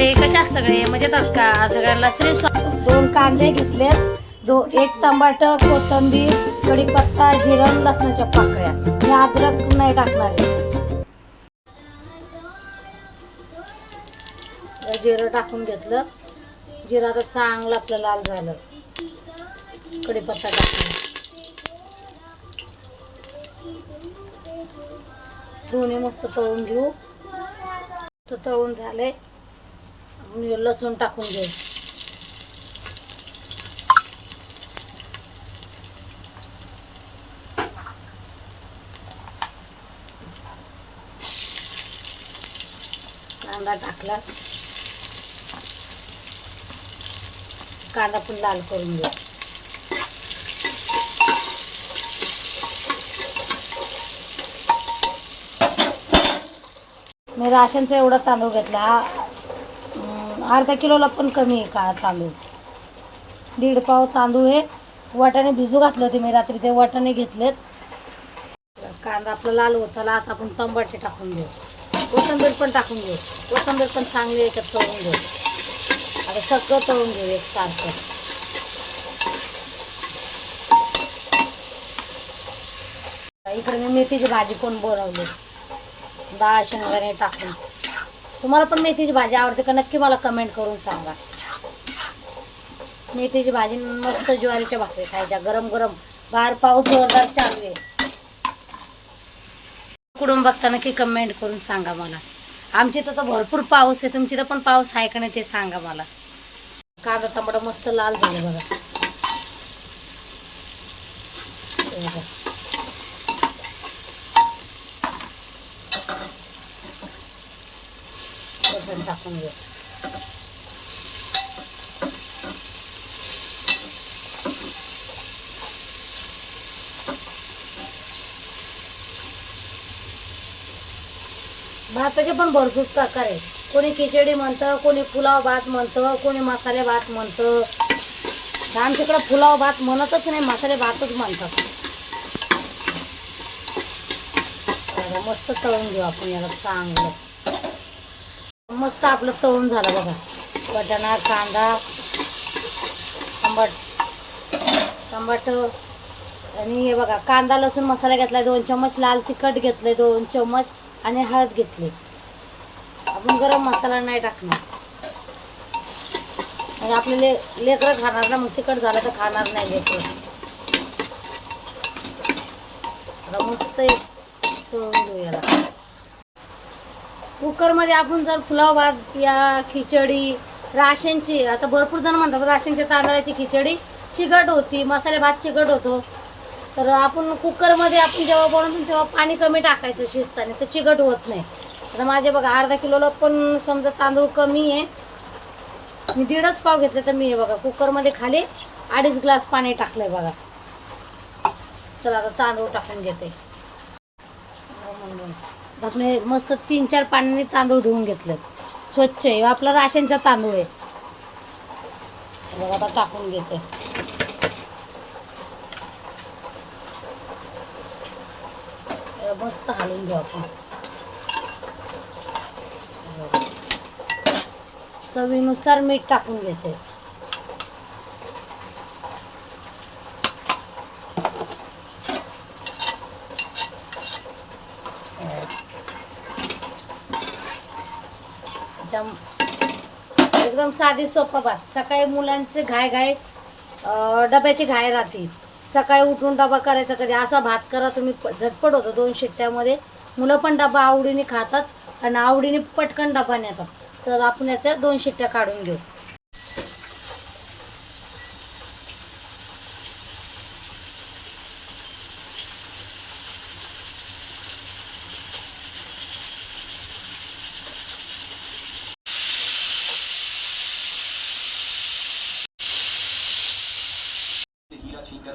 कशा आहात सगळे? मजेत आहात का? सगळ्यांना श्री दोन कांदे घेतले. दो एक टमाट कोथंबीर कढीपत्ता जिरण लसणाच्या पाकळ्या. हे अद्रक नाही टाकणार. आहे जिरं टाकून घेतलं. जिरा आता चांगलं आपलं लाल झालं. कढीपत्ता टाकून. दोन्ही मस्त तळून घेऊ. तर तळून झाले लसूण टाकून घेऊ कांदा टाकला. कांदा पण लाल करून घेऊ मी राशनचा एवढा तांदूळ घेतला. अर्धा किलोला पण कमी आहे का तांदूळ? दीड पाव तांदूळ हे वाटाणे भिजू घातले होते मी रात्री ते वाटाणे घेतलेत. कांदा आपला लाल होताला आता आपण तंबाटे टाकून घेऊ. कोथिंबीर पण टाकून घेऊ. कोथंबीर पण चांगली एकत तळून घेऊ. आता सगळं तळून घेऊ एक सारखं इकडे मी मेथीची भाजी पण बनवली. डाळ शेंगदाणे टाकून. तुम्हाला पण मेथीची भाजी आवडते का? नक्की मला कमेंट करून सांगा. मेथीची भाजी मस्त ज्वारीच्या भाकरी खायच्या. गरम गरम. बाहेर पाऊस जोरदार चालू आहे. कुठून बघता नक्की कमेंट करून सांगा मला. आमच्या इथं तर भरपूर पाऊस आहे. तुमच्या इथं पण पाऊस आहे का नाही ते सांगा मला. कांदा टमाटा मस्त लाल झाले बघा. हे टाकून घेऊ भाताचे पण भरपूर प्रकार आहे कोणी खिचडी म्हणतं कोणी पुलाव भात म्हणतं कोणी मसाले भात म्हणतं. आमच्याकडं पुलाव भात म्हणतच नाही मसाले भातच म्हणतात. मस्त तळून घेऊ आपण याला चांगलं. मस्त आपलं तळून झालं बघा. वटाणा कांदा टमाट टमाटर आणि हे बघा कांदा लसूण मसाला घेतलाय दोन चम्मच लाल तिखट घेतले दोन चम्मच आणि हळद घेतली. आपण गरम मसाला नाही टाकणार. म्हणजे आपले ले लेकरं खाणार ना मग तिखट झालं तर खाणार नाही लेकरं. आता मस्त एक तळून घेऊया कुकरमध्ये आपण जर पुलाव भात या खिचडी राशनची आता भरपूर जण म्हणतात राशनच्या तांदळाची खिचडी चिकट होती मसाले भात चिकट होतो. तर आपण कुकरमध्ये आपण जेव्हा बनवतो तेव्हा पाणी कमी टाकायचं शिजताना तर चिकट होत नाही. आता माझे बघा अर्धा किलोला पण समजा तांदूळ कमी आहे. मी दीडच पाव घेतले तर मी हे बघा कुकरमध्ये खाली अडीच ग्लास पाणी टाकलं आहे बघा. चला आता तांदूळ टाकून घेते. आपण मस्त तीन चार पाण्याने तांदूळ धुवून घेतलं स्वच्छ आहे. आपला राशनचा तांदूळ आहे. बघा आता टाकून घेते. मस्त हालून घेऊ आपण. चवीनुसार मीठ टाकून घेते. एकदम एकदम साधी सोपा भात. सकाळी मुलांचे घाय घाय डब्याची घाय राहते. सकाळी उठून डबा करायचा कधी असा भात करा तुम्ही प- झटपट होतो दोन शिट्ट्यामध्ये. मुलं पण डबा आवडीने खातात आणि आवडीने पटकन डबा नेतात. तर आपण याच्या दोन शिट्ट्या काढून घेऊ.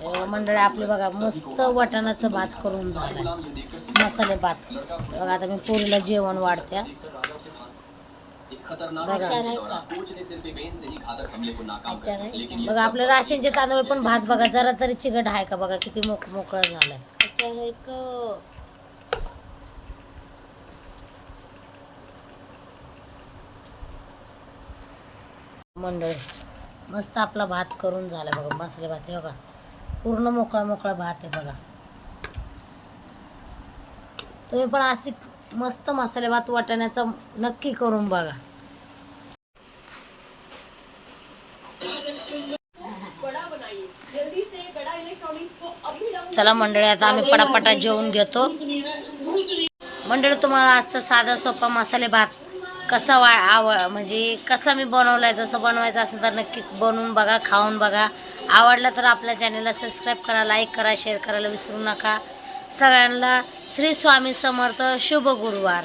मंडळी आपले बघा मस्त वाटाणाचं भात करून झालाय. मसाले भात. बघा आता मी पोरीला जेवण वाढत्या. बघा. आपल्या राशनचे तांदूळ पण भात बघा जरा तरी चिकट आहे का बघा किती मोक मोकळा झालाय. मंडळी मस्त आपला भात करून झाला बघा मसाले भात हे बघा. पूर्ण मोकळा मोकळा भात आहे बघा. तुम्ही पण अशी मस्त मसाले भात वाटाण्याचा नक्की करून बघा. चला मंडळी आता आम्ही पटापटा जेवून घेतो. मंडळी तुम्हाला आजचा साधा सोपा मसाले भात कसा वा आव म्हणजे कसा मी बनवलाय जसं बनवायचं असेल तर नक्की बनवून बघा खाऊन बघा. आवडलं तर आपल्या चॅनलला सबस्क्राईब करा लाईक करा शेअर करायला विसरू नका. सगळ्यांना श्री स्वामी समर्थ शुभ गुरुवार.